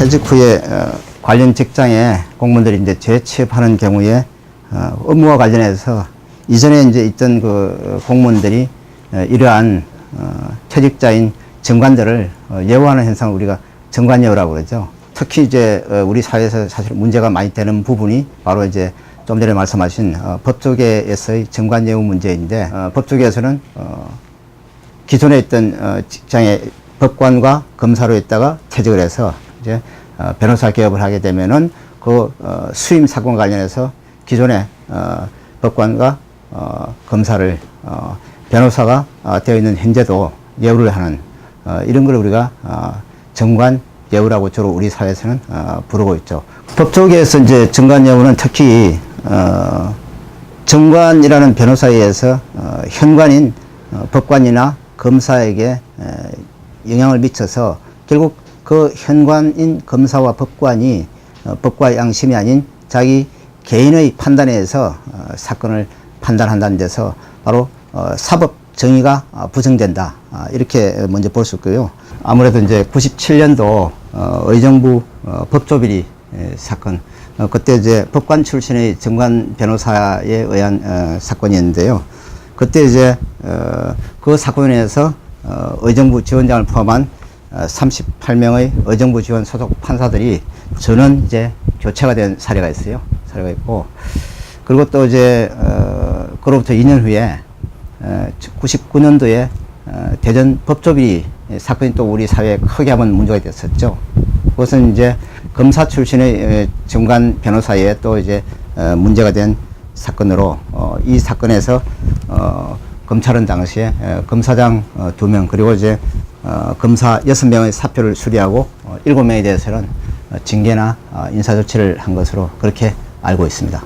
퇴직 후에 어, 관련 직장에 공무원들이 이제 재취업하는 경우에 어, 업무와 관련해서 이전에 이제 있던 그 공무원들이 어, 이러한 어, 퇴직자인 정관들을 어, 예우하는 현상을 우리가 정관예우라고 그러죠. 특히 이제 어, 우리 사회에서 사실 문제가 많이 되는 부분이 바로 이제 좀 전에 말씀하신 어, 법조계에서의 정관예우 문제인데 어, 법조계에서는 어, 기존에 있던 어, 직장에 법관과 검사로 있다가 퇴직을 해서 이제 어, 변호사 개업을 하게 되면은 그 어, 수임 사건 관련해서 기존에 어, 법관과 어, 검사를 어, 변호사가 어, 되어 있는 현재도 예우를 하는 어, 이런 걸 우리가 어, 정관 예우라고 주로 우리 사회에서는 어, 부르고 있죠. 법조계에서 이제 정관 예우는 특히 어, 정관이라는 변호사에 의해서 어, 현관인 어, 법관이나 검사에게 에, 영향을 미쳐서 결국 그 현관인 검사와 법관이 어, 법과 양심이 아닌 자기 개인의 판단에 의해서 어, 사건을 판단한다는 데서 바로 어, 사법 정의가 어, 부정된다 아, 이렇게 먼저 볼 수 있고요. 아무래도 이제 97년도 어, 의정부 어, 법조비리 에, 사건 어, 그때 이제 법관 출신의 정관 변호사에 의한 어, 사건이었는데요. 그때 이제 어, 그 사건에 의해서 어, 의정부 지원장을 포함한 어, 38명의 의정부 지원 소속 판사들이 전원 이제 교체가 된 사례가 있어요. 사례가 있고 그리고 또 이제 어, 그로부터 2년 후에 어, 99년도에 어, 대전 법조비 사건이 또 우리 사회에 크게 한번 문제가 됐었죠. 그것은 이제 검사 출신의 에, 정관 변호사에 또 이제 어, 문제가 된 사건으로 어, 이 사건에서 어, 검찰은 당시에 에, 검사장 어, 두명 그리고 이제 어, 검사 여섯 명의 사표를 수리하고 어, 일곱 명에 대해서는 어, 징계나 어, 인사 조치를 한 것으로 그렇게 알고 있습니다.